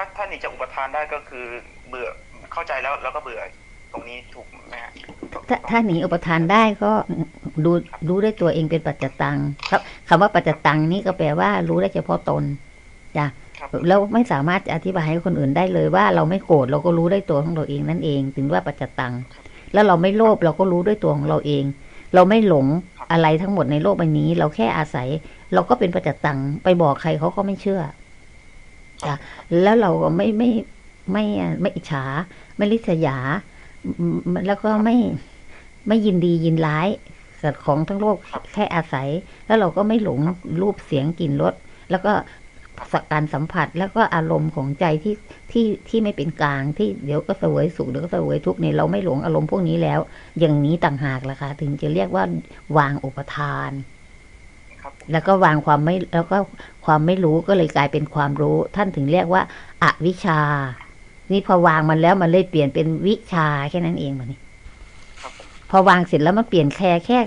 ถ้าถ้าหนีจากอุปทานได้ก็คือเบื่อเข้าใจแล้วแล้วก็เบื่อ ตรงนี้ถูกไหมฮะถ้าถ้าหนีอุปทานได้ก็ดูรู้ด้วยตัวเองเป็นปัจจตังครับคำว่าปัจจตังนี่ก็แปลว่ารู้ได้เฉพาะตนจ้ะครับแล้วไม่สามารถจะอธิบายให้คนอื่นได้เลยว่าเราไม่โกรธเราก็รู้ได้ตัวของเราเองนั่นเอง ถึงว่าปัจจตัง แล้วเราไม่โลภเราก็รู้ด้วยตัวของเราเอง เราไม่หลงอะไรทั้งหมดในโลกใบนี้ เราแค่อาศัย เราก็เป็นปัจจตังไปบอกใครเขาก็ไม่เชื่อ จ้ะแล้วเราก็ไม่ไม่ไม่ไม่อิจฉา ไม่ริษยาอืมแล้วก็ไม่ไม่ยินดียินร้ายกับของทั้งโลกแค่อาศัย แล้วเราก็ไม่หลงรูปเสียงกลิ่นรสแล้วก็การสัมผัสแล้วก็อารมณ์ของใจที่ที่ที่ไม่เป็นกลางที่เดี๋ยวก็เสวยสุขเดี๋ยวก็เสวยทุกข์เนี่ยเราไม่หลงอารมณ์พวกนี้แล้ว อย่างนี้ต่างหากล่ะค่ะถึงจะเรียกว่าวางอุปทานครับ แล้วก็วางความไม่แล้วก็ความไม่รู้ก็เลยกลายเป็นความรู้ ท่านถึงเรียกว่าอวิชชา นี่พอวางมันแล้วมันเลยเปลี่ยนเป็นวิชาแค่นั้นเองมันนี่ครับผมพอวางเสร็จแล้วมันเปลี่ยนแค่แค่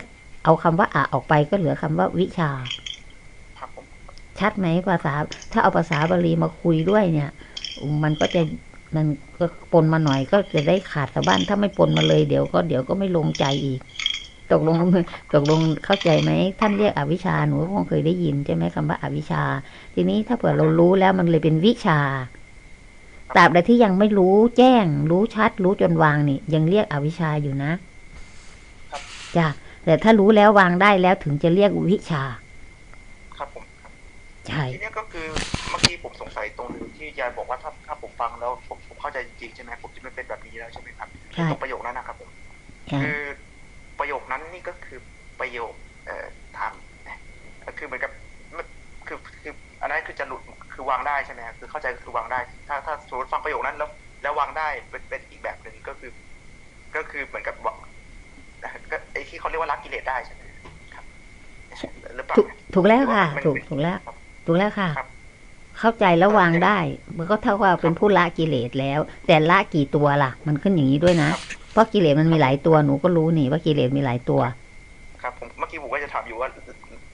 เอาคำว่าอะออกไปก็เหลือคำว่าวิชาครับผมชัดไหมภาษา ถ้าเอาภาษาบาลีมาคุยด้วยเนี่ย มันก็จะมันก็ปนมาหน่อยก็จะได้ขาดสะบ้านถ้าไม่ปนมาเลยเดี๋ยวก็เดี๋ยวก็ไม่ลงใจอีก ตกลงตกลงเข้าใจไหมท่านเรียกอวิชชาหนูก็คงเคยได้ยินใช่ไหมคำว่าอวิชชา ทีนี้ถ้าเผื่อเรารู้แล้วมันเลยเป็นวิชาตราบใดที่ยังไม่รู้แจ้ง รู้ชัด รู้จนวางนี่ ยังเรียกอวิชชาอยู่นะจ้ะแต่ถ้ารู้แล้ววางได้แล้วถึงจะเรียกวิชา ครับผมครับใช่ทีเนี้ยก็คือเมื่อกี้ผมสงสัยตรงหนึงที่ยายบอกว่าถ้าถ้าผมฟังแล้วผมผมเข้าใจจริงๆใช่ไหมผมจะไม่เป็นแบบนี้แล้วใช่ไหมครับใช่ตรงประโยคนั้นนะครับผมใช่คือ ประโยคนั้นนี่ก็คือประโยคเอ่อถามนะคือเหมือนกับมันคือคืออันนั้นคือจะหลุดคือวางได้ใช่ไหมครับคือเข้าใจก็คือวางได้ ถ้าถ้าสมมติฟังประโยคนั้นแล้วแล้ววางได้เป็นเป็นอีกแบบหนึ่งก็คือ ก็คือเหมือนกับบอกก็ไอ้ที่เขาเรียกว่ารักกิเลสได้ใช่ไหมครับหรือเปล่าถูกถูกแล้วค่ะมันถูกถูกแล้วครับถูกแล้วค่ะครับเข้าใจแล้ววางได้ มันก็เท่ากับเป็นผู้ละกิเลสแล้ว แต่ละกี่ตัวล่ะ มันขึ้นอย่างนี้ด้วยนะ เพราะกิเลสมันมีหลายตัวหนูก็รู้นี่ว่ากิเลสมีหลายตัว ครับผมเมื่อกี้ผมก็จะถามอยู่ว่า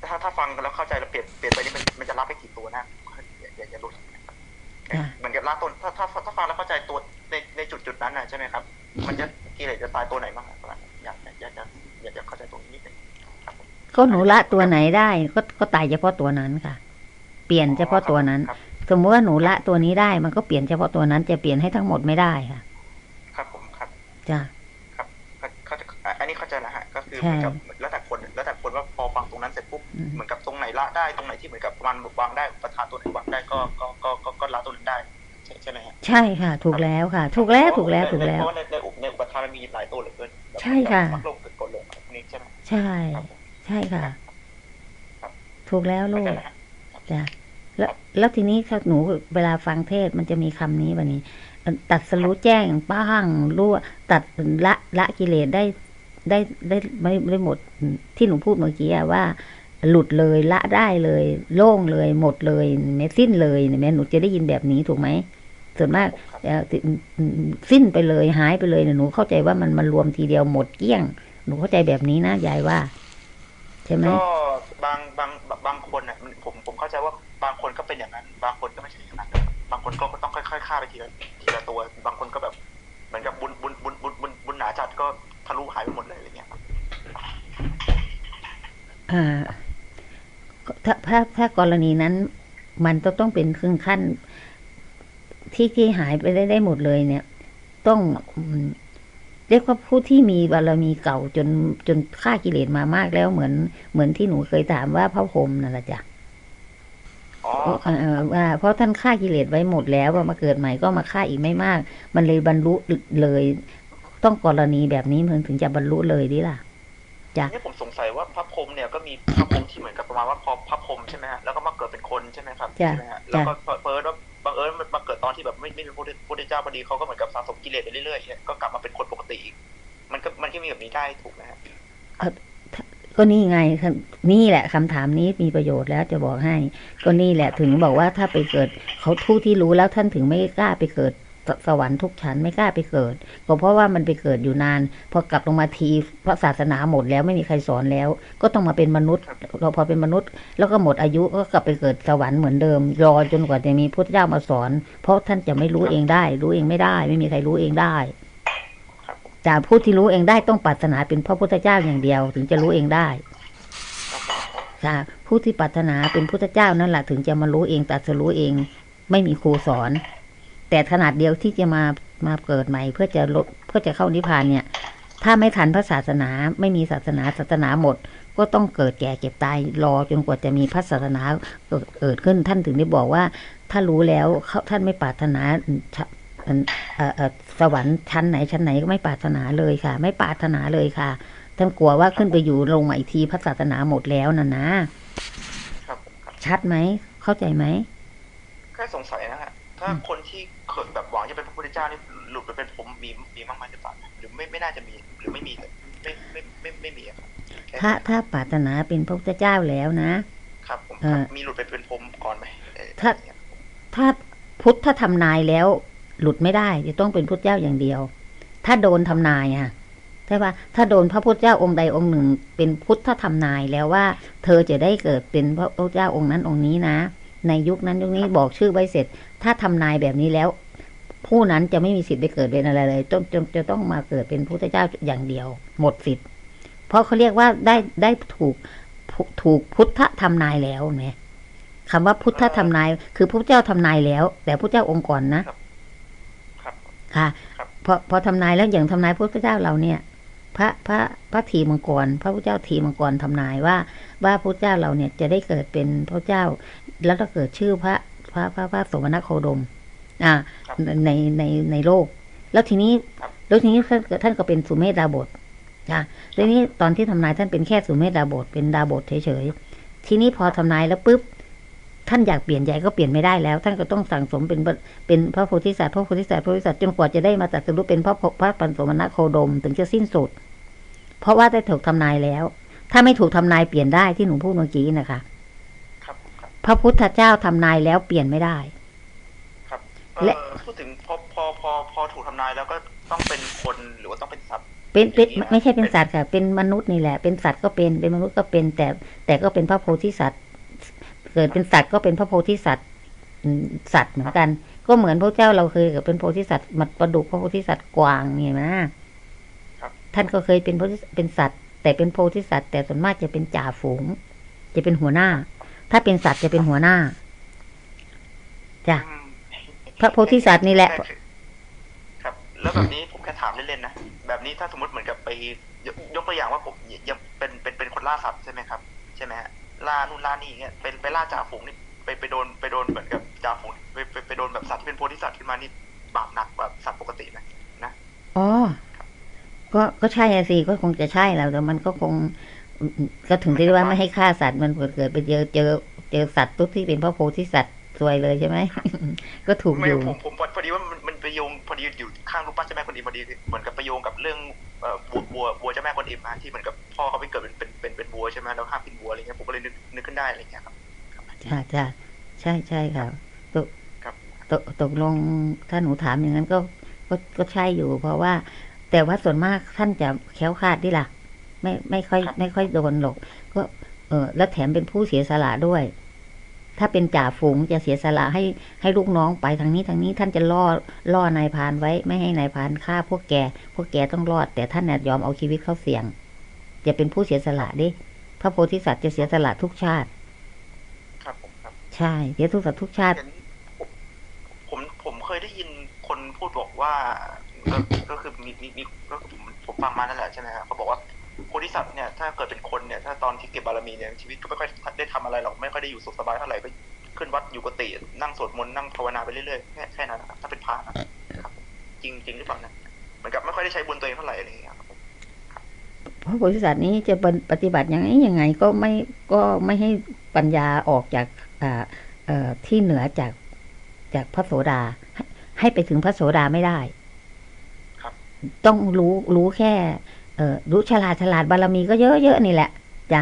ถ้าถ้าฟังแล้วเข้าใจแล้วเปลี่ยนเปลี่ยนไปนี่มันมันจะรับไปกี่ตัวนะอย่าอย่าอย่าหลุดนะครับจ้ะเหมือนกับละต้นถ้าถ้าถ้าฟังแล้วเข้าใจตัวในในจุดจุดนั้นน่ะใช่ไหมครับ มันจะกิเลสจะตายตัวไหนบ้างครับอยากอยากจะอยากจะเข้าใจตรงนี้นิดนึงครับผมก็หนูละตัวไหนได้ก็ก็ตายเฉพาะตัวนั้นค่ะ เปลี่ยนเฉพาะตัวนั้นครับสมมติว่าหนูละตัวนี้ได้ มันก็เปลี่ยนเฉพาะตัวนั้นจะเปลี่ยนให้ทั้งหมดไม่ได้ค่ะครับผมครับ จ้ะครับเข้าเข้าใจอันนี้เข้าใจแล้วฮะก็คือใช่เหมือนกับแล้วแต่คนแล้วแต่คนว่าพอฟังตรงนั้นเสร็จปุ๊บอืมเหมือนกับตรงไหนละได้ตรงไหนที่เหมือนกับมันวางได้ประธานตัวไหนวางได้ก็ก็ก็ก็ก็ละตัวนั้นได้ใช่ใช่ไหมฮะใช่ค่ะ ถูกแล้วค่ะ ถูกแล้วถูกแล้วถูกแล้วเพราะว่าในในอุปในอุปทานมันมีหลายตัวเหลือเกินใช่ค่ะมักลงเกิดกดลงอะไรพวกนี้ใช่ไหมใช่ครับผมใช่ค่ะครับถูกแล้วลูเข้าใจกแล้วฮะจ้ะแล้วแล้วทีนี้ถ้าหนูเวลาฟังเทศน์มันจะมีคำนี้วันนี้ ตัดสรู้แจ้งป้างรู้ว่าตัดละละกิเลสได้ได้ได้ไม่ได้หมดที่หนูพูดเมื่อกี้อะว่า หลุดเลยละได้เลย โล่งเลย หมดเลยไม่สิ้นเลยเนี่ยแม่หนูจะได้ยินแบบนี้ถูกไหมส่วนมากครับเอ่อสิ้นไปเลยหายไปเลยเนี่ยหนูเข้าใจว่ามันมันรวมทีเดียวหมดเกลี้ยง หนูเข้าใจแบบนี้นะยายว่า ใช่ไหมก็บางบางบางคนอะมันผมผมเข้าใจว่าบางคนก็เป็นอย่างนั้น บางคนก็ไม่ใช่ คนก็ต้องค่อยๆฆ่าไปทีละทีละตัว บางคนก็แบบเหมือนกับบุญบุญบุญบุญบุญบุญหนาจัดก็ทะลุหายไปหมดเลยอะไรเงี้ยอ่าถ้าถ้าถ้ากรณีนั้น มันต้องต้องเป็นครึ่งขั้น ที่ที่หายไปได้ได้หมดเลยเนี่ย ต้องเรียกว่าผู้ที่มีบารมีเก่าจนจนฆ่ากิเลสมามากแล้วเหมือน เหมือนที่หนูเคยถามว่าพระพรหมนั่นแหละจ้ะอ๋อ เอ่อว่าเพราะท่านฆ่ากิเลสไว้หมดแล้วว่ามาเกิดใหม่ก็มาฆ่าอีกไม่มาก มันเลยบรรลุเลย ต้องกรณีแบบนี้มันถึงจะบรรลุเลยดิล่ะจ้ะเนี่ยผมสงสัยว่าพระพรหมเนี่ยก็มีพระพรหมที่เหมือนกับประมาณว่าพอพระพรหมใช่ไหมฮะแล้วก็มาเกิดเป็นคนใช่ไหมครับจ้ะใช่ไหมฮะแล้วก็เฟิร์สว่าบังเอิญมันมาเกิดตอนที่แบบไม่ไม่มีพระพุทธเจ้าพอดีเขาก็เหมือนกับสะสมกิเลสไปเรื่อยๆเนี่ยก็กลับมาเป็นคนปกติอีกมันก็มันก็มีแบบนี้ได้ถูกไหมฮะ ก็นี่ไงนี่แหละคำถามนี้มีประโยชน์แล้วจะบอกให้ ก็นี่แหละถึงบอกว่าถ้าไปเกิดเขาทู่ที่รู้แล้วท่านถึงไม่กล้าไปเกิดสสวรรค์ทุกชั้นไม่กล้าไปเกิด ก็เพราะว่ามันไปเกิดอยู่นาน พอกลับลงมาทีพระศาสนาหมดแล้วไม่มีใครสอนแล้ว ก็ต้องมาเป็นมนุษย์ เราพอเป็นมนุษย์ แล้วก็หมดอายุก็กลับไปเกิดสวรรค์เหมือนเดิม รอจนกว่าจะมีพุทธเจ้ามาสอน เพราะท่านจะไม่รู้เองได้ รู้เองไม่ได้ ไม่มีใครรู้เองได้ จากผู้ที่รู้เองได้ต้องปรารถนาเป็นพระพุทธเจ้าอย่างเดียว ถึงจะรู้เองได้ค่ะผู้ที่ปรารถนาเป็นพุทธเจ้านั่นแหละถึงจะมารู้เองตรัสรู้เอง ไม่มีครูสอน แต่ขนาดเดียวที่จะมามาเกิดใหม่เพื่อจะลดเพื่อจะเข้านิพพานเนี่ย ถ้าไม่ทันพระศาสนาไม่มีศาสนาศาสนาหมด ก็ต้องเกิดแก่เก็บตายรอจนกว่าจะมีพระศาสนาเกิดเกิดขึ้นท่านถึงได้บอกว่า ถ้ารู้แล้วเขาท่านไม่ปรารถนา ชะเอ่อเอ่อเอ่อสวรรค์ชั้นไหนชั้นไหนก็ไม่ปรารถนาเลยค่ะ ไม่ปรารถนาเลยค่ะท่านกลัวว่าขึ้นไปอยู่ลงมาอีกทีพระศาสนาหมดแล้วนะนะครับผมครับชัดไหมเข้าใจไหมแค่สงสัยนะฮะถ้าอืมคนที่เคยแบบหวังจะเป็นพระพุทธเจ้านี่หลุดไปเป็นผมมีมีมากไหมหรือเปล่าหรือไม่ไม่น่าจะมีหรือไม่มีเลยไม่ไม่ไม่ไม่มีอะครับแค่ถ้าถ้าปรารถนาเป็นพระพุทธเจ้าแล้วนะ ครับผมเอ่อมีหลุดไปเป็นผมก่อนไหมเอ่อถ้าถ้าพุทธทำนายแล้ว หลุดไม่ได้จะต้องเป็นพุทธเจ้าอย่างเดียว ถ้าโดนทำนายอะใช่ปะถ้าโดนพระพุทธเจ้าองค์ใดองค์หนึ่ง เป็นพุทธทำนายแล้วว่า เธอจะได้เกิดเป็นพระพุทธเจ้าองค์นั้นองค์นี้นะ ในยุคนั้นยุคนี้บอกชื่อไว้เสร็จ ถ้าทำนายแบบนี้แล้ว ผู้นั้นจะไม่มีสิทธิ์ไปเกิดเป็นอะไรเลยต้องจะจะต้องมาเกิดเป็นพุทธเจ้าอย่างเดียว หมดสิทธิ์ เพราะเขาเรียกว่าได้ได้ถูกถูกพุทธทำนายแล้วเนี่ยคำว่าพุทธทำนาย คือพระเจ้าทำนายแล้ว แต่พระเจ้าองค์ก่อนนะ ครับครับค่ะครับพอพอทำนายแล้วอย่างทำนายพระเจ้าเราเนี่ย พระพระพระทีมังกร พระพุทธเจ้าทีมังกรทำนายว่า ว่าพระเจ้าเราเนี่ยจะได้เกิดเป็นพระเจ้า แล้วก็เกิดชื่อพระพระพระพระสมณโคดม อ่าครับในในในโลก แล้วทีนี้ครับแล้วทีนี้ท่านท่านก็เป็นสุเมธดาบทนะทีนี้ตอนที่ทำนายท่านเป็นแค่สุเมธดาบทเป็นดาบทเฉยๆทีนี้พอทำนายแล้วปุ๊บ ท่านอยากเปลี่ยนใจก็เปลี่ยนไม่ได้แล้ว ท่านก็ต้องสั่งสมเป็นเป็นพระโพธิสัตว์พระโพธิสัตว์พระโพธิสัตว์จนกว่าจะได้มาตรัสรู้เป็นพระพระปัญสมณโคดมถึงจะสิ้นสุด เพราะว่าได้ถูกทำนายแล้ว ถ้าไม่ถูกทำนายเปลี่ยนได้ที่หนูพูดเมื่อกี้นะคะครับครับพระพุทธเจ้าทำนายแล้วเปลี่ยนไม่ได้ ครับเอและอพูดถึงพอพอพอพอถูกทำนายแล้วก็ต้องเป็นคนหรือว่าต้องเป็นสัตว์เป็นเป็นอย่างนี้นะไม่ใช่เป็นสัตว์ค่ะ เป็นมนุษย์นี่แหละ เป็นสัตว์ก็เป็นเป็นมนุษย์ก็เป็นแต่ แต่ก็เป็นพระโพธิสัตว์ เกิดเป็นสัตว์ก็เป็นพระโพธิสัตว์อืมสัตว์เหมือนกัน ก็เหมือนพระเจ้าเราเคยเกิดเป็นโพธิสัตว์มัดประดุกพระโพธิสัตว์กวางเนี่ยนะครับท่านก็เคยเป็นโพธิเป็นสัตว์ แต่เป็นโพธิสัตว์ แต่ส่วนมากจะเป็นจ่าฝูง จะเป็นหัวหน้า ถ้าเป็นสัตว์จะเป็นหัวหน้าจ้ะอืมพระโพธิสัตว์นี่แหละ ครับ แล้วแบบนี้ผมแค่ถามเล่นๆนะแบบนี้ถ้าสมมติเหมือนกับไปยกยกตัวอย่างว่าผมยังเป็นเป็นเป็นคนล่าสัตว์ใช่ไหมครับ ใช่ไหมฮะ ล่านู่นล่านี่อย่างเงี้ยเป็นไปล่าจ่าฝูงนี่ไปไปโดนไปโดนเหมือนกับจ่าฝูงไปไปไปโดนแบบสัตว์ที่เป็นโพธิสัตว์ขึ้นมานี่บาปหนักกว่าสัตว์ปกติไหมนะอ๋อก็ก็ใช่อะสิก็คงจะใช่แหล้วแต่มันก็คงอืมก็ถึงที่ว่าไม่ให้ฆ่าสัตว์มันเกิดเกิดไปเจอเจอเจอสัตว์ตุ๊ที่เป็นพระโพธิสัตว์ซวยเลยใช่ไหมก็ถูกไม่อยู่ผมผมพอดีว่ามันมันไปโยงพอดีอยู่ข้างรูปปั้นเจ้าแม่กวนอิมพอดีเหมือนกับไปโยงกับเรื่อง เอ่อวัววัววัวเจ้าแม่กวนอิมมาที่เหมือนกับพ่อเขาไปเกิดเป็นเป็นเป็นเป็นวัวใช่ไหมแล้วห้ามกินวัวอะไรเงี้ยผมก็เลยนึกนึกขึ้นได้อะไรเงี้ยครับจ้าจ้าใช่ใช่ค่ะตกครับตกตกลงถ้าหนูถามอย่างนั้นก็ก็ก็ใช่อยู่ เพราะว่า แต่ว่าส่วนมากท่านจะแคล้วคลาดดิล่ะ ไม่ไม่ค่อยครับไม่ค่อยโดนหรอกก็ เออแล้วแถมเป็นผู้เสียสละด้วย ถ้าเป็นจ่าฝูงจะเสียสละให้ให้ลูกน้องไปทางนี้ทางนี้ท่านจะล่อล่อนายพรานไว้ ไม่ให้นายพรานฆ่าพวกแก พวกแกต้องรอด แต่ท่านน่ะยอมเอาชีวิตเข้าเสี่ยง จะเป็นผู้เสียสละดิพระโพธิสัตว์จะเสียสละทุกชาติ ครับผมครับ ใช่เสียทุกสัตว์ทุกชาติเห็นผมผมผมเคยได้ยินคนพูดบอกว่า ก็ก็คือมีมีมีก็คือผมผมฟังมานั่นแหละใช่ไหมครับเขาบอกว่า โพธิสัตว์เนี่ยถ้าเกิดเป็นคนเนี่ยถ้าตอนที่เก็บบารมีเนี่ยชีวิตก็ไม่ค่อยได้ทำอะไรหรอกไม่ค่อยได้อยู่สุขสบายเท่าไหร่ก็ขึ้นวัดอยู่กุฏินั่งสวดมนต์นั่งภาวนาไปเรื่อยๆแค่แค่นั้นนะครับถ้าเป็นพระนะครับจริงจริงหรือเปล่านะเหมือนกับไม่ค่อยได้ใช้บุญตัวเองเท่าไหร่อะไรอย่างเงี้ยครับผมพระโพธิสัตว์นี้จะปฏิบัติยังไงยังไงก็ไม่ก็ไม่ให้ปัญญาออกจากอ่าเอ่อที่เหนือจากจากพระโสดาให้ให้ไปถึงพระโสดาไม่ได้ ครับ ต้องรู้รู้แค่ เออรู้ฉลาดฉลาดบารมีก็เยอะเยอะนี่แหละจ้ะ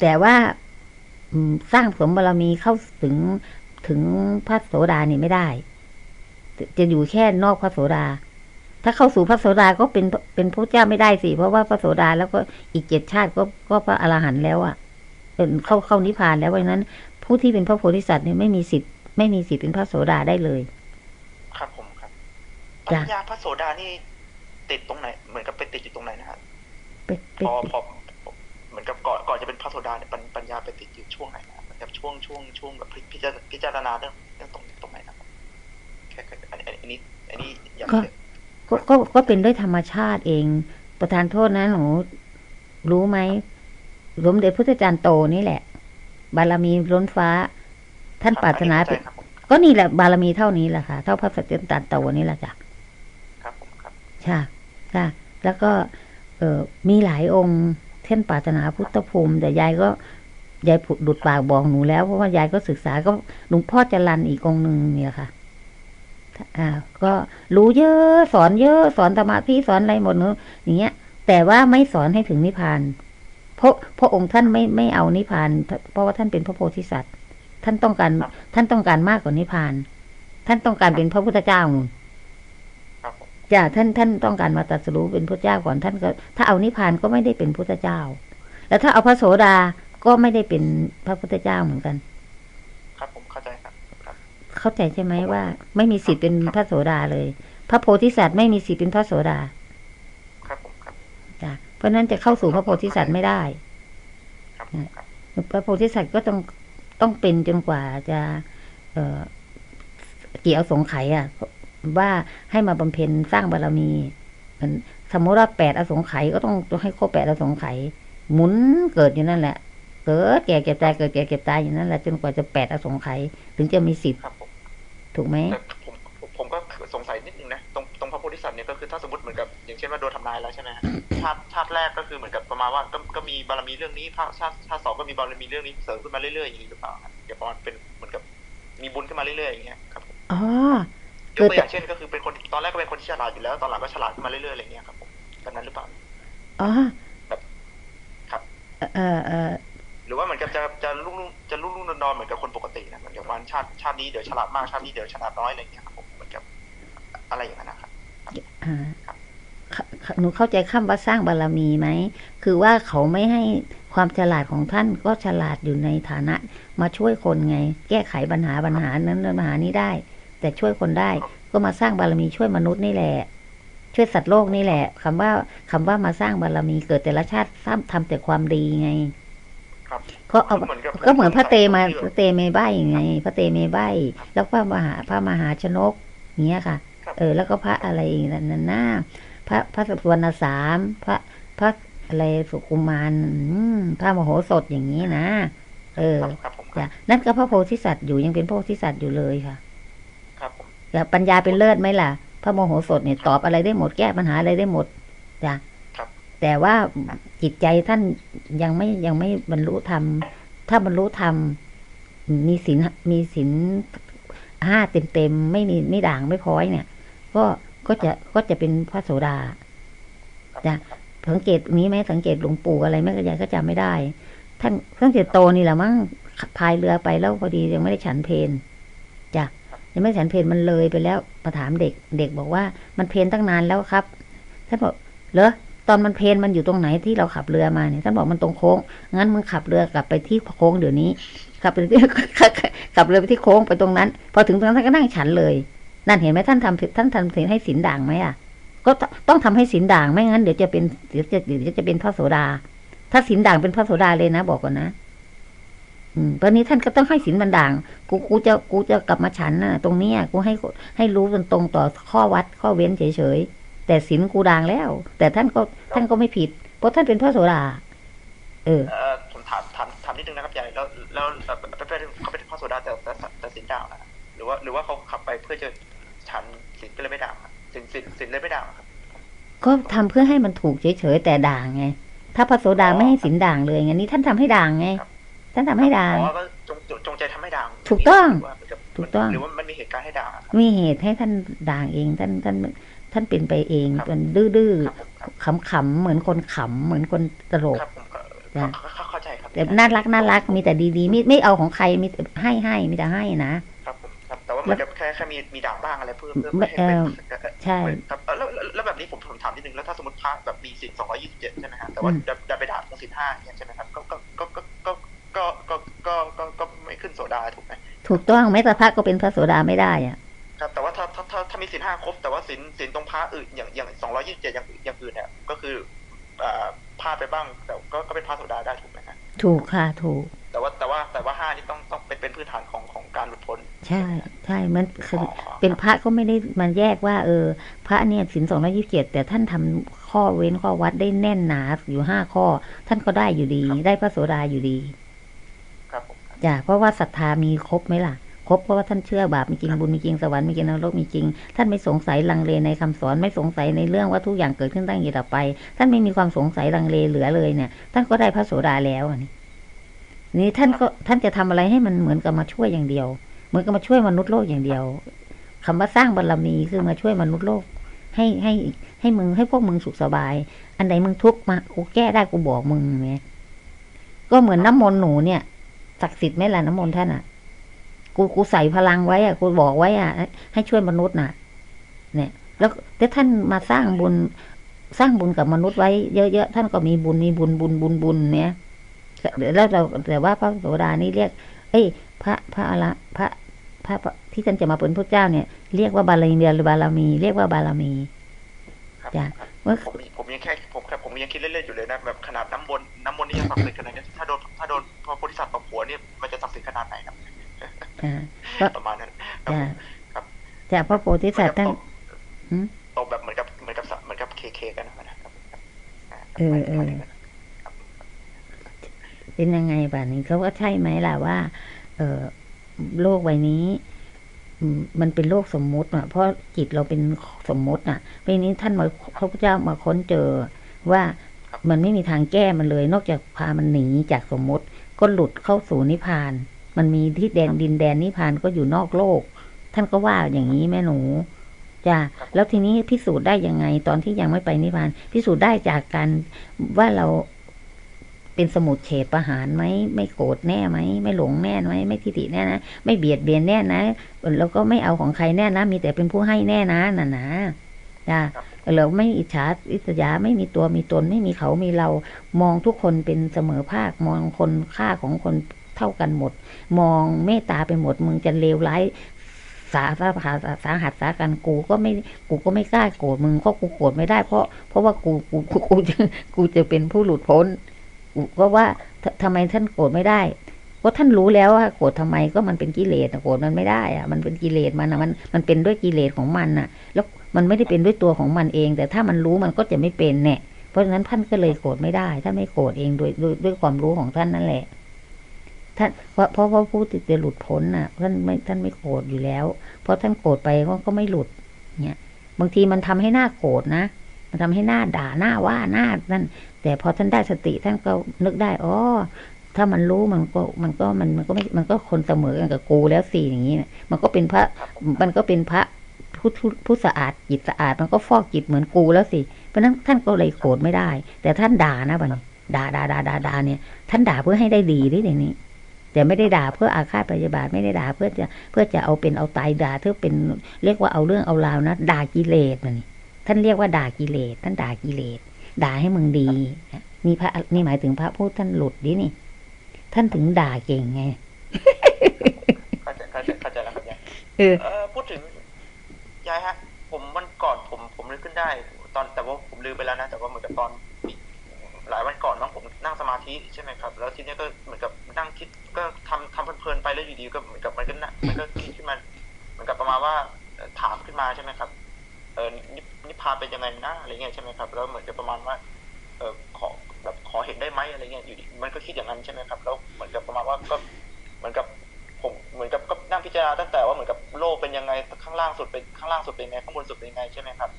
แต่ว่าอืมสร้างสมบารมีเข้าถึงถึงพระโสดานี่ไม่ได้ จะอยู่แค่นอกพระโสดา ถ้าเข้าสู่พระโสดาก็เป็นเป็นพระเจ้าไม่ได้สิเพราะว่าพระโสดาแล้วก็อีกเจ็ดชาติก็ก็พระอรหันต์แล้วอะ่ะเออเข้าเข้านิพพานแล้วเพราะฉะนั้น ผู้ที่เป็นพระโพธิสัตว์เนี่ยไม่มีสิทธิ์ไม่มีสิทธิ์เป็นพระโสดาได้เลย ครับผมครับจ้ะปัญญาพระโสดานี่ติดตรงไหน เหมือนกับไปติดอยู่ตรงไหนนะครับไปไป พอพอเหมือนกับก่อนก่อนจะเป็นพระโสดาเนี่ยปัญปัญญาไปติดอยู่ช่วงไหนนะครับเหมือนกับช่วงช่วงช่วงแบบพิพิจารพิจารณาเรื่องเรื่องตรงตรงไหนนะครับแค่แค่อันนี้อันนี้อันนี้อยากก็จะก็ก็ก็เป็นด้วยธรรมชาติเอง ประธานโทษนะหนูรู้ไหมสมเด็จพุทธจารย์โตนี่แหละ บารมีล้นฟ้า ท่านปรารถนาอัเป็นเข้ใจครับผมก็นี่แหละบารมีเท่านี้แหละค่ะ เท่าพระสัจจตารย์โตนี่แหละจ้ะครับผมครับใช่ค่ะแล้วก็ เออมีหลายองค์เช่นปารถนาพุทธภูมิ แต่ยายก็ยายผุดดุดปากบอกหนูแล้ว เพราะว่ายายก็ศึกษาก็หลวงพ่อจรันอีกองหนึ่งเนี่ยค่ะอ่า ก็รู้เยอะสอนเยอะสอนสมาธิสอนอะไรหมดเนอะอย่างเงี้ย แต่ว่าไม่สอนให้ถึงนิพพานเพราะพระองค์ท่านไม่ไม่เอานิพพาน เพราะว่าท่านเป็นพระโพธิสัตว์ ท่านต้องการท่านต้องการมากกว่านิพพาน ท่านต้องการเป็นพระพุทธเจ้านู่น ครับผมจ้ะท่านท่านต้องการมาตรัสรู้เป็นพระเจ้าก่อนท่านก็ ถ้าเอานิพพานก็ไม่ได้เป็นพุทธเจ้า แล้วถ้าเอาพระโสดาก็ไม่ได้เป็นพระพุทธเจ้าเหมือนกัน ครับผมเข้าใจครับครับเข้าใจใช่ไหมว่า ไม่มีสิทธิ์เป็นพระโสดาเลย พระโพธิสัตว์ไม่มีสิทธิ์เป็นพระโสดา ครับผมครับจ้ะเพราะฉะนั้นจะเข้าสู่พระโพธิสัตว์ไม่ได้ครับผมครับพระโพธิสัตว์ก็ต้องต้องเป็นจนกว่าจะ เอ่อเกี่ยวสงไขยอะ ว่าให้มาบำเพ็ญสร้างบารมีเหมือนสมมติว่าแปดอสงไขยก็ต้องต้องให้ครบแปดอสงไขยหมุนเกิดอยู่นั่นแหละ เกิดแก่เก็บตายเกิดแก่เก็บตายอยู่นั่นแหละจนกว่าจะแปดอสงไขยถึงจะมีสิทธิ์ครับผมถูกไหมแต่ผมผมผมก็สงสัยนิดนึงนะตรงตรงพระโพธิสัตว์เนี่ยก็คือถ้าสมมติเหมือนกับอย่างเช่นว่าโดนทำลายแล้วใช่ไหมฮะชาติชาติแรกก็คือเหมือนกับประมาณว่าก็ก็มีบารมีเรื่องนี้ชาติชาติชาติสองก็มีบารมีเรื่องนี้เสริมขึ้นมาเรื่อยๆอย่างนี้หรือเปล่าครับอย่าประมาณเป็นเหมือนกับมีบุญขึ้นมาเรื่อยๆอย่างเงี้ยครับผมอ๋อ ยกตัวอย่างเช่นก็คือเป็นคนตอนแรกก็เป็นคนที่ฉลาดอยู่แล้ว ตอนหลังก็ฉลาดขึ้นมาเรื่อยๆอะไรเงี้ยครับผมแบบนั้นหรือเปล่าอ๋อครับเออเออหรือว่าเหมือนกับจะจะลุ่งลุ่งจะลุ่งลุ่งนอนๆเหมือนกับคนปกตินะเหมือนกับวันชาติชาตินี้เดี๋ยวฉลาดมากชาตินี้เดี๋ยวฉลาดน้อยอะไรเงี้ยครับผมเหมือนกับอะไรอย่างนั้นนะครับอ่าขขหนูเข้าใจคำว่าสร้างบารมีไหม คือว่าเขาไม่ให้ความฉลาดของท่านก็ฉลาดอยู่ในฐานะ มาช่วยคนไง แก้ไขปัญหาปัญหานั้นปัญหานี้ได้ แต่ช่วยคนได้ ก็มาสร้างบารมีช่วยมนุษย์นี่แหละ ช่วยสัตว์โลกนี่แหละคำว่าคำว่ามาสร้างบารมีเกิดแต่ละชาติสร้างทำแต่ความดีไงครับก็เอาเหมือนกับก็เหมือนพระเตมาพระเตเมใบไง พระเตเมใบแล้วพระมหาพระมหาชนกเงี้ยค่ะครับเออ แล้วก็พระอะไรอีกนั่นน่ะหน้าพระพระสุวรรณสามพระพระอะไรสุกุมารอืมพระมโหสถอย่างนี้นะ เออครับครับผมคจ้ะรับนั่นก็พระโพธิสัตว์อยู่ยังเป็นพระโพธิสัตว์อยู่เลยค่ะครับผม แล้วปัญญาเป็นเลิศไหมล่ะ พระโมโหสถเนี่ยตอบอะไรได้หมดแก้ปัญหาอะไรได้หมดจ้ะครับแต่ว่าจิตใจท่านยังไม่ยังไม่บรรลุธรรม ถ้าบรรลุธรรมมีศีลมีศีลห้าเต็มเต็มๆไม่มีไม่ด่างไม่พร้อยเนี่ย ก็ก็จะก็จะเป็นพระโสดาจ้ะสังเกตนี้ไหมสังเกตหลวงปู่อะไรแม่กระยายก็จำไม่ได้ ท่านท่านเจโตนี่แหละมั้งพายเรือไปแล้วพอดียังไม่ได้ฉันเพนจ้ะ ยังไม่ได้ฉันเพนมันเลยไปแล้วมาถามเด็ก เด็กบอกว่ามันเพนตั้งนานแล้วครับท่านบอกเหรอตอนมันเพนมันอยู่ตรงไหนที่เราขับเรือมาเนี่ยท่านบอกมันตรงโค้งงั้นมึงขับเรือกลับไปที่โค้งเดี๋ยวนี้ขับไปที่ขับเรือไปที่โค้งไปตรงนั้น พอถึงตรงนั้นท่านก็นั่งฉันเลย นั่นเห็นไหมท่านทำท่านทำศีลให้ศีลด่างไหมอะ ก็ต้องทำให้ศีลด่างไม่งั้นเดี๋ยวจะเป็นเดี๋ยวจะเดี๋ยวจะเป็นพระโสดา ถ้าศีลด่างเป็นพระโสดาเลยนะ บอกก่อนนะ ตอนนี้ท่านก็ต้องให้ศีลมันด่าง กูกูจะกูจะกลับมาฉันน่ะตรงเนี้ยกูให้ให้รู้ตรงตรงต่อข้อวัดข้อเว้นเฉยๆแต่ศีลกูด่างแล้ว แต่ท่านก็ท่านก็ไม่ผิด เพราะท่านเป็นพระโสดาเออเอ่อผมถามถามถามนิดนึงนะครับยายแล้วแล้วเอ่อเป็นเขาเป็นพระโสดาแต่แต่แต่สินด่างนะหรือว่าหรือว่าเขาขับไปเพื่อจะฉันสินก็เลยไม่ด่างอะสินสินสินเลยไม่ด่างอะครับก็ทำเพื่อให้มันถูกเฉยๆแต่ด่างไง ถ้าพระโสดาไม่ให้ศีลด่างเลยไงนี่ท่านทำให้ด่างไงท่านทำให้ด่างอ๋อก็จงจงจงใจทำให้ด่าง ถูกต้องหรืว่าเหมืนบถูกต้อง หรือว่ามันมีเหตุการณ์ให้ด่างอะครับมีเหตุให้ท่านด่างเอง ท่านท่านท่านเป็นไปเองครับเป็นดื้อครับผมครับๆขำๆเหมือนคนขำเหมือนคนตลกครับผมก็จ้ะเข้าเข้าใจครับแต่น่ารักน่ารักมีแต่ดีๆไม่ไม่เอาของใครมีแต่ให้ให้มีแต่ให้นะครับผมครับแต่ว่ามือนกับแค่แค่มีมีด่าบ้างอะไรเพิ่มเพื่อไม่ไม่ให้เป็นเออใช่ครับเออแล้วแล้วแล้วแบบนี้ผมผมถามนิดนึงแล้วถ้าสมมติพระแบบมีสินสองร้อยี่สิบเจ็ดใช่ไหมฮะแต่ว่าอืมจะจะไปด่าตรงสินห้าเนี่ยใช่ไหมครับก็ก็ก็ ก็ก็ก็ก็ก็ก็ก็ไม่ขึ้นโสดาถูกไหมถูกต้องแม้แต่พระก็เป็นพระโสดาไม่ได้อะครับแต่ว่าถ้าถ้าถ้าถ้ามีสินห้าครบ แต่ว่าสินสินตรงพระอื่นอย่างอย่างสองร้อยี่สิบเจ็ดอย่างอย่างอื่นเนี่ยก็คืออ่าพลาดไปบ้างแต่ก็ก็เป็นพระโสดาได้ถูกไหมฮะถูกค่ะถูก แต่ว่าแต่ว่าแต่ว่าห้านี่ต้องต้องเป็นเป็นพื้นฐานของของการหลุดพ้น ใช่ใช่มันคืออ๋อเป็นพระก็ไม่ได้มันแยกว่า เออ พระเนี่ยสินสองร้อยี่สิบเจ็ดแต่ท่านทำข้อเว้นข้อวัดได้แน่นหนาอยู่ห้าข้อ ท่านก็ได้อยู่ดี ได้พระโสดาอยู่ดี ครับผมครับจ้ะเพราะว่าศรัทธามีครบไหมล่ะครบเพราะว่าท่านเชื่อบาปมีจริงบุญมีจริงสวรรค์มีจริงนรกมีจริง ท่านไม่สงสัยลังเลในคำสอนไม่สงสัยในเรื่องว่าทุกอย่างเกิดขึ้นตั้งอยู่ดับไป ท่านไม่มีความสงสัยลังเลเหลือเลยเนี่ย ท่านก็ได้พระโสดาแล้วอันนี้นี่ท่านก็ท่านจะทำอะไรให้มันเหมือนกับมาช่วยอย่างเดียว เหมือนกับมาช่วยมนุษย์โลกอย่างเดียวคำว่าสร้างบารมีคือมาช่วยมนุษย์โลก ให้ให้ให้มึงให้พวกมึงสุขสบาย อันไหนมึงทุกข์มากูแก้ได้กูบอกมึงไงก็เหมือนน้ำมนต์หนูเนี่ย ศักดิ์สิทธิ์ไหมล่ะน้ำมนต์ท่านอะ กูกูใส่พลังไว้อะกูบอกไว้อะให้ให้ช่วยมนุษย์น่ะ เนี่ย แล้วแล้วท่านมาสร้างบุญสร้างบุญกับมนุษย์ไว้เยอะๆท่านก็มีบุญมีบุญบุญบุญบุญเนี่ยแล้วเราแต่ว่าพระโสดานี่เรียก เอ้ย พระพระอะไรพระพระพระที่ท่านจะมาเป็นพระเจ้าเนี่ย เรียกว่าบารมีหรือบารมี เรียกว่าบารมีครับจ้ะครับว่าผมผมยังแค่ผมแค่ผมยังคิดเล่นๆอยู่เลยนะแบบขนาดน้ำมนต์น้ำมนต์นี่ยังศักดิ์สิทธิ์ขนาดนี้ถ้าโดนถ้าโดน พระโพธิสัตว์ตบหัวเนี่ยมันจะศักดิ์สิทธิ์ขนาดไหนครับอ่าประมาณนั้นครับจ้ะครับจากพระโพธิสัตว์ท่านหืมตบแบบเหมือนกับเหมือนกับสัตว์เหมือนกับเคเคกันนะครับาเออเออครับเป็นยังไงแบบนี้เขาก็ใช่ไหมล่ะว่า เออโลกใบนี้อืมมันเป็นโลกสมมุติอะ เพราะจิตเราเป็นสมมุติอะปีนี้ท่านมาพระพุทธเจ้ามาค้นเจอว่ามันไม่มีทางแก้มันเลย นอกจากพามันหนีจากสมมุติ ก็หลุดเข้าสู่นิพพาน มันมีที่แดนดินแดนนิพพานก็อยู่นอกโลก ท่านก็ว่าอย่างนี้แม่หนูจ้ะแล้วทีนี้พิสูจน์ได้ยังไง ตอนที่ยังไม่ไปนิพพาน พิสูจน์ได้จากการว่าเราเป็นสมุดเฉดประหารไหมไม่โกรธแน่ไหมไม่หลงแน่ไหมไม่ทิฏฐิแน่นะไม่เบียดเบียนแน่นะแล้วก็ไม่เอาของใครแน่นะ มีแต่เป็นผู้ให้แน่นะน่ะนะจ้ะ เราไม่อิจฉาอิสยาไม่มีตัวมีตนไม่มีเขามีเรามองทุกคนเป็นเสมอภาค มองคนค่าของคนเท่ากันหมด มองเมตตาไปหมด มึงจะเลวร้ายสาสาสาสาหัสสากันกูก็ไม่กูก็ไม่กล้าโกรธมึงเพราะกูโกรธไม่ได้เพราะเพราะว่ากูกูกูกูจะกูจะเป็นผู้หลุดพ้นกูก็ว่าททำไมท่านโกรธไม่ได้ ก็ท่านรู้แล้วว่าโกรธทำไมก็มันเป็นกิเลสโกรธมันไม่ได้อะมันเป็นกิเลสมันอะมันมันเป็นด้วยกิเลสของมันอะแล้วมันไม่ได้เป็นด้วยตัวของมันเอง แต่ถ้ามันรู้มันก็จะไม่เป็นเนี่ยเพราะฉะนั้นท่านก็เลยโกรธไม่ได้ท่านไม่โกรธเองโดยด้วยด้วยความรู้ของท่านนั่นแหละท่านเพราะเพราะว่าผู้ที่จะหลุดพ้นน่ะ ท่านไม่ท่านไม่โกรธอยู่แล้ว เพราะท่านโกรธไปก็ก็ไม่หลุดเนี่ยบางทีมันทำให้หน้าโกรธนะมันทำให้หน้าด่าหน้าว่าหน้านั่นแต่พอท่านได้สติท่านก็นึกได้อ๋อ ถ้ามันรู้มันก็มันก็มันมันก็ไม่มันก็คนเสมอกันกับกูแล้วสิอย่างนี้มันก็เป็นพระมันก็เป็นพระผู้ผู้สะอาดจิตสะอาด มันก็ฟอกจิตเหมือนกูแล้วสิเพราะนั้นท่านก็เลยโกรธไม่ได้ แต่ท่านด่านะบัดนี้ด่าด่าด่าด่าด่าเนี่ย ท่านด่าเพื่อให้ได้ดีด้วยอย่างนี้ แต่ไม่ได้ด่าเพื่ออาฆาตพยาบาทไม่ได้ด่าเพื่อจะเพื่อจะเอาเป็นเอาตายด่าเพื่อเป็นเรียกว่าเอาเรื่องเอาราวนะด่ากิเลสมันท่านเรียกว่าด่ากิเลสท่านด่ากิเลสด่าให้มึงดีนี่พระนี่หมายถึงพระพูดท่านหลุดดินี่ ท่านถึงด่าเก่งไงเข้าใจเข้าใจเข้าใจแล้วครับยายเออเออพูดถึงยายฮะ ผมวันก่อนผมผมนึกขึ้นได้ ตอนแต่ว่าผมลืมไปแล้วนะ แต่ว่าเหมือนกับตอนหลายวันก่อนมั้งผมนั่งสมาธิใช่ไหมครับ แล้วทีเนี้ยก็เหมือนกับนั่งคิดก็ทำทำเพลินๆไปแล้วอยู่ดีก็เหมือนกับมันก็นะมันก็คิดขึ้นมาเหมือนกับประมาณว่าเอ่อถามขึ้นมาใช่ไหมครับ เออนินิพพานเป็นยังไงนะอะไรเงี้ยใช่ไหมครับ แล้วเหมือนกับประมาณว่า เออ ขอเห็นได้ไหมอะไรเงี้ยอยู่ดีมันก็คิดอย่างนั้นใช่ไหมครับแล้วเหมือนกับประมาณว่าก็เหมือนกับผมเหมือนกับก็นั่งพิจารณาตั้งแต่ว่าเหมือนกับโลกเป็นยังไงข้างล่างสุดเป็นข้างล่างสุดเป็นยังไงข้างบนสุดเป็นยังไงใช่ไหมครับ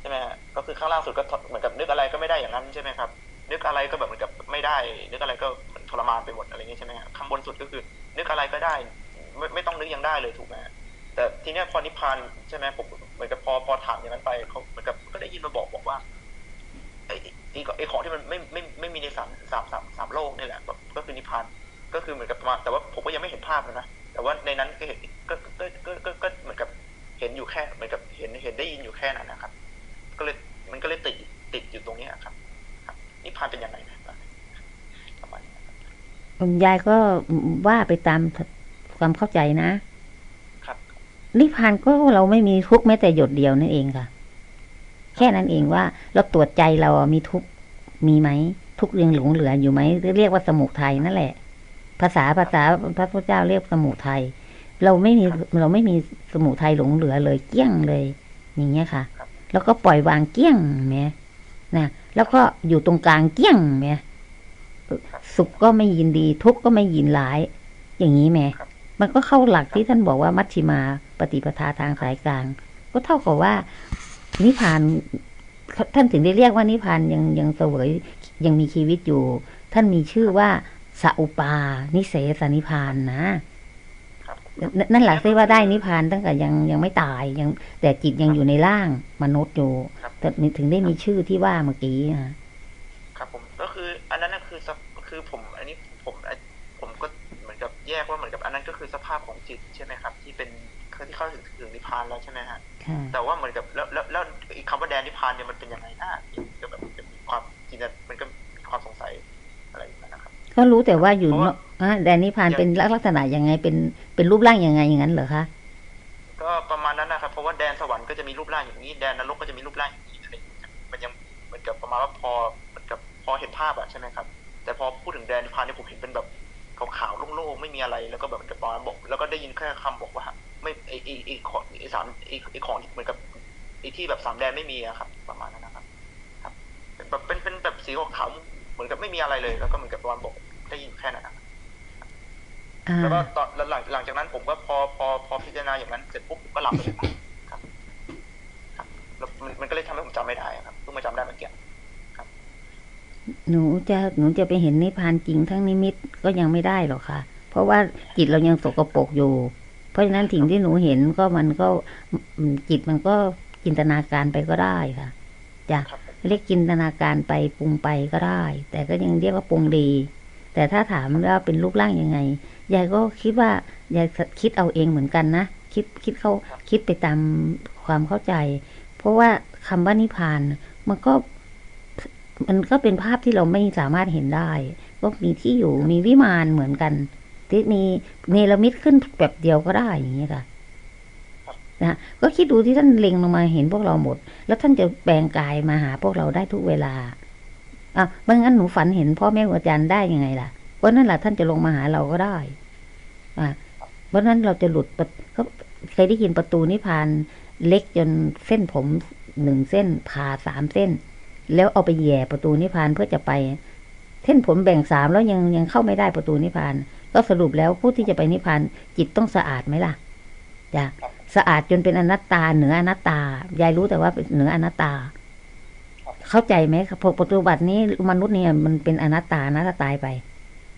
ใช่ไหมฮะก็คือข้างล่างสุดก็เหมือนกับนึกอะไรก็ไม่ได้อย่างนั้นใช่ไหมครับนึกอะไรก็แบบเหมือนกับไม่ได้ นึกอะไรก็ทรมานไปหมดอะไรเงี้ยใช่ไหมฮะข้างบนสุดก็คือ นึกอะไรก็ได้ ไม่ไม่ต้องนึกยังได้เลยถูกไหมแต่ทีเนี้ยพอนิพพานใช่ไหมผมเหมือนกับพอพอถามอย่างนั้นไปเขาเหมือนกับก็ได้ยินมาบอกบอกว่า ไอ้ไอ้ไอ้ของที่มันไม่ไม่ไม่มีในสามสามสามสามโลกนี่แหละแบบก็คือนิพพานก็คือเหมือนกับประมาณแต่ว่าผมก็ยังไม่เห็นภาพเลยนะแต่ว่าในนั้นก็เห็นก็ก็ก็ก็ก็เหมือนกับเห็นอยู่แค่เหมือนกับเห็นเห็นได้ยินอยู่แค่นั้นนะครับ ก็เลยมันก็เลยติดติดอยู่ตรงเนี้ยครับครับนิพพานเป็นยังไงนะประมาณนี้ครับยายก็ว่าไปตามความเข้าใจนะครับนิพพานก็เราไม่มีทุกข์แม้แต่หยดเดียวนั่นเองค่ะ แค่นั้นเองว่าเราตรวจใจเรามีทุกมีไหม ทุกข์ยังหลงเหลืออยู่ไหมเรียกว่าสมุทัยนั่นแหละ ภาษาภาษาพระพุทธเจ้าเรียกสมุทัยเราไม่มีเราไม่มีสมุทัยหลงเหลือเลยเกี้ยงเลย อย่างเงี้ยค่ะ แล้วก็ปล่อยวางเกี้ยงแหมนะแล้วก็อยู่ตรงกลางเกี้ยงแหมสุขก็ไม่ยินดี ทุกข์ก็ไม่ยินร้าย อย่างนี้แมครับมันก็เข้าหลักที่ท่านบอกว่ามัชฌิมาปฏิปทาทางสายกลาง ก็เท่ากับว่า นิพพานท่านถึงได้เรียกว่านิพพานยังยังเสวยยังมีชีวิตอยู่ ท่านมีชื่อว่าสัอุปา นิเสสนิพพานนะครับนนั่นแหละที่ว่าได้นิพพานตั้งแต่ยังยังไม่ตายยังแต่จิตยังอยู่ในร่างมนุษย์อยู่ครับแต่ถึงได้มีชื่อที่ว่าเมื่อกี้นะครับผมก็คือ อันนั้นน่ะคือสภคือผม อันนี้ผมผมก็เหมือนกับแยกว่าเหมือนกับอันนั้นก็คือสภาพของจิตใช่ไหมครับ ที่เป็น ที่เข้าถึงถึงนิพพานแล้วใช่ไหมฮะค่ะแต่ว่าเหมือนกับแล้วแล้วแล้วอีกคำว่าแดนนิพพานเนี่ยมันเป็นยังไงนะก็แบบเป็นความจินตนามันก็มีความสงสัยอะไรอย่างนั้นนะครับ ก็รู้แต่ว่าอยู่เพราะว่าอะแดนนิพพานอย่างเป็นลักษณะยังไงเป็นเป็นรูปร่างยังไงอย่างนั้นเหรอคะก็ประมาณนั้นนะครับเพราะว่าแดนสวรรค์ก็จะมีรูปร่างอย่างนี้แดนนรกก็จะมีรูปร่างอย่างนี้อะไรอย่างเงี้ยมันยังเหมือนกับประมาณว่าพอเหมือนกับพอเห็นภาพอะใช่ไหมครับ แต่พอพูดถึงแดนนิพพานเนี่ยผมเห็นเป็นแบบขาวๆโล่งๆไม่มีอะไรแล้วก็แบบเหมือนกับประมาณบอกแล้วก็ได้ยินแค่คำบอกว่า ไม่ไอไอไอของไอสามไอไอของที่เหมือนกับไอที่แบบสามแดนไม่มีอะครับ ประมาณนั้นนะครับ ครับเป็นแบบเป็นเป็นแบบสีขาวๆเหมือนกับไม่มีอะไรเลย แล้วก็เหมือนกับประมาณบอกได้ยินแค่นั้นนะครับอ่าแล้วก็ตอนแล้วหลังหลังจากนั้นผมก็พอพอพอพิจารณาอย่างนั้นเสร็จปุ๊บผมก็หลับไปเลยครับ ครับแล้วมันมันก็เลยทำให้ผมจำไม่ได้ครับเพิ่งมาจำได้เมื่อกี้หนูจะหนูจะไปเห็นนิพพานจริงทั้งนิมิตก็ยังไม่ได้หรอกค่ะ เพราะว่าจิตเรายังสกปรกอยู่ เพราะฉะนั้นสิ่งที่หนูเห็นก็มันก็อืมจิตมันก็จินตนาการไปก็ได้ค่ะจ้ะครับผมเรียกจินตนาการไปปรุงไปก็ได้ แต่ก็ยังเรียกว่าปรุงดี แต่ถ้าถามว่าเป็นรูปร่างยังไงยายก็คิดว่ายายคิดเอาเองเหมือนกันนะคิดคิดเขาคิดไปตามความเข้าใจ เพราะว่าคำว่านิพพานมันก็ มันก็เป็นภาพที่เราไม่สามารถเห็นได้ ก็มีที่อยู่มีวิมานเหมือนกัน ที่มีเนรมิตขึ้นแบบเดียวก็ได้อย่างนี้ยค่ะนะก็คิดดูที่ท่านเล็งลงมาเห็นพวกเราหมด แล้วท่านจะแปลงกายมาหาพวกเราได้ทุกเวลาอะไม่งั้นหนูฝันเห็นพ่อแม่อาจารย์ได้ยังไงล่ะเพราะนั่นแหละท่านจะลงมาหาเราก็ได้ อะเพราะนั้นเราจะหลุดประเขาเคยได้ยินประตูนิพพานเล็กจนเส้นผมหนึ่งเส้นผ่าสามเส้น แล้วเอาไปแหย่ประตูนิพพานเพื่อจะไป เส้นผมแบ่งสามแล้วยังยังเข้าไม่ได้ประตูนิพพาน ก็สรุปแล้วผู้ที่จะไปนิพพานจิตต้องสะอาดไหมล่ะจ้ะสะอาดจนเป็นอนัตตาเหนืออนัตตายายรู้แต่ว่าเป็นเหนืออนัตตา เข้าใจไหมครับพอปัจจุบันนี้มนุษย์เนี่ยมันเป็นอนัตตานะถ้าตายไป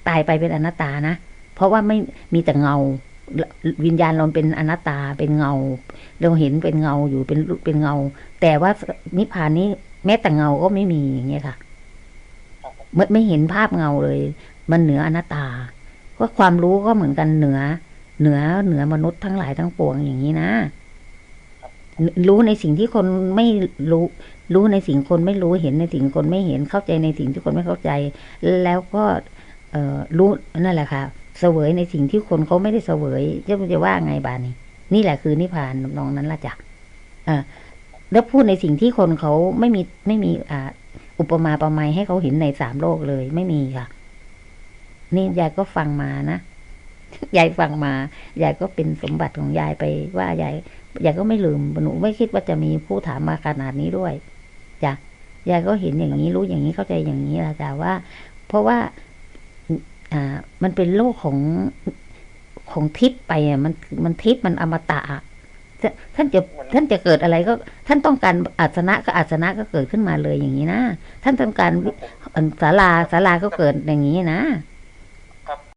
ตายไปเป็นอนัตตานะเพราะว่าไม่มีแต่เงาวิญญาณเราเป็นอนัตตาเป็นเงา เราเห็นเป็นเงาอยู่เป็นเป็นเงา แต่ว่านิพพานนี้แม้แต่เงาก็ไม่มีอย่างเงี้ยค่ะครับผมไม่ไม่เห็นภาพเงาเลย มันเหนืออนัตตา ก็ความรู้ก็เหมือนกันเหนือ เหนือเหนือมนุษย์ทั้งหลายทั้งปวงอย่างนี้นะรู้ในสิ่งที่คนไม่รู้ รู้ในสิ่งคนไม่รู้เห็นในสิ่งคนไม่เห็นเข้าใจในสิ่งที่คนไม่เข้าใจ แล้วก็เอ่อรู้นั่นแหละค่ะเสวยในสิ่งที่คนเขาไม่ได้เสวยจะจะว่าไงบานี่นี่แหละคือนิพพานน้องนั้นละจ้ะอ่าแล้วพูดในสิ่งที่คนเขาไม่มีไม่มีอ่าอุปมาประไมยให้เขาเห็นในสามโลกเลยไม่มีค่ะ นี่ยายก็ฟังมานะยายฟังมายายก็เป็นสมบัติของยายไปว่ายายยายก็ไม่ลืมหนูไม่คิดว่าจะมีผู้ถามมาขนาดนี้ด้วยจ้ะยายก็เห็นอย่างนี้รู้อย่างนี้เข้าใจอย่างนี้ละจ้ะว่า เพราะว่า อ่า มันเป็นโลกของของทิพย์ไปอะมันมันทิพย์มันอมตะอะท่านท่านจะท่านจะเกิดอะไรก็ ท่านต้องการอาสนะก็อาสนะก็เกิดขึ้นมาเลยอย่างนี้นะท่านต้องการครับผมศาลาศาลาก็เกิดอย่างนี้นะ